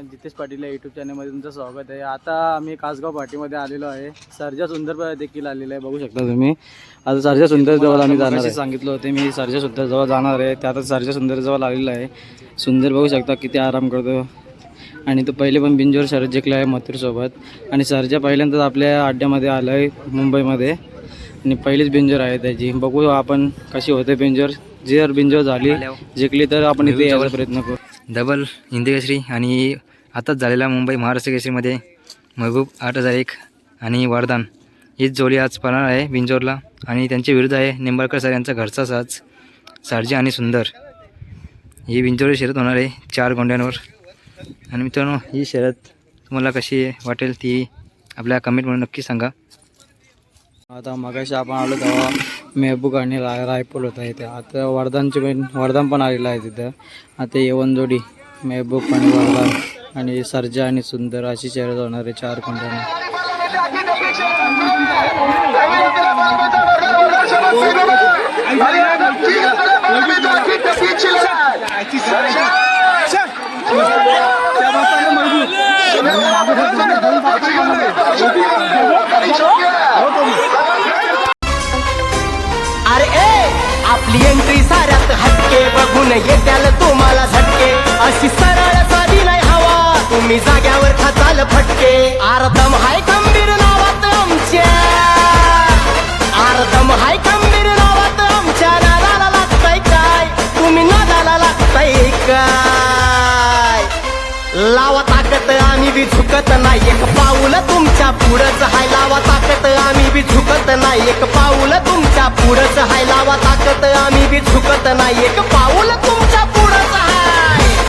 जितेश पाटील या यूट्यूब चॅनलमध्ये तुमचं स्वागत आहे. आता आम्ही कासगाव पाटीमध्ये आलेलो आहे. सर्जा सुंदर देखील आलेलं आहे. बघू शकता तुम्ही. आता सर्जा सुंदर जवळ आम्ही जाणार आहे. सांगितलं होते मी सर्जा सुंदर जवळ जाणार आहे. ते आता सर्जा सुंदर जवळ आलेलं आहे. सुंदर बघू शकता किती आराम करतो. आणि तो पहिले पण बिंजोर शरद जिंकला आहे मथुरसोबत आणि सर्जा पहिल्यांदाच आपल्या अड्ड्यामध्ये आलं आहे मुंबईमध्ये. आणि पहिलीच बिंजोर आहे त्याची. बघू आपण कशी होते बिंजोर. जर बिंजोर झाली जिंकली तर आपण इथे यायचा प्रयत्न करू. डबल हिंदी केसरी आणि आताच झालेला मुंबई महाराष्ट्र केसरीमध्ये महबूब आठ हजार एक आणि वरदान. हीच जोडी आज पळणार आहे बिंजोरला आणि त्यांच्या विरुद्ध आहे निंबाळकर सर यांचा घरचा साज सारजी आणि सुंदर. ही बिंजोरी शर्यत होणार आहे चार गोंड्यांवर. आणि मित्रांनो ही शर्यत तुम्हाला कशी वाटेल ती आपल्या कमेंटमध्ये नक्की सांगा. आता मगाशी आपण आलो तेव्हा मेहबूक आणि राय रायपूर होता इथे. आता वर्धनची पण वर्धन पण आलेलं आहे तिथं. आता येवनजोडी मेहबूक आणि वर्धन आणि सर्जा आणि सुंदर अशी शर्यत होणार आहे चार कोंड्याने हटके येत्याल तुम्हाला झटके. अशी सरळ साधी नाही हवा. तुम्ही जाग्यावर खाताल फटके. आरतम हाय खंबीर नावात आमच्या. आरतम हाय खंबीर नावात आमच्या. नादाला लागतंय काय? तुम्ही नादाला लागतंय काय? लावा ताकत आम्ही बी झुकत नाही. एक पाऊल तुमच्या पुढंच हाय लावा ताकत आम्ही बी झुकत नाही. एक पाऊल तुमच्या पुढंच हाय लावा ताकत आम्ही बी झुकत नाही. एक पाऊल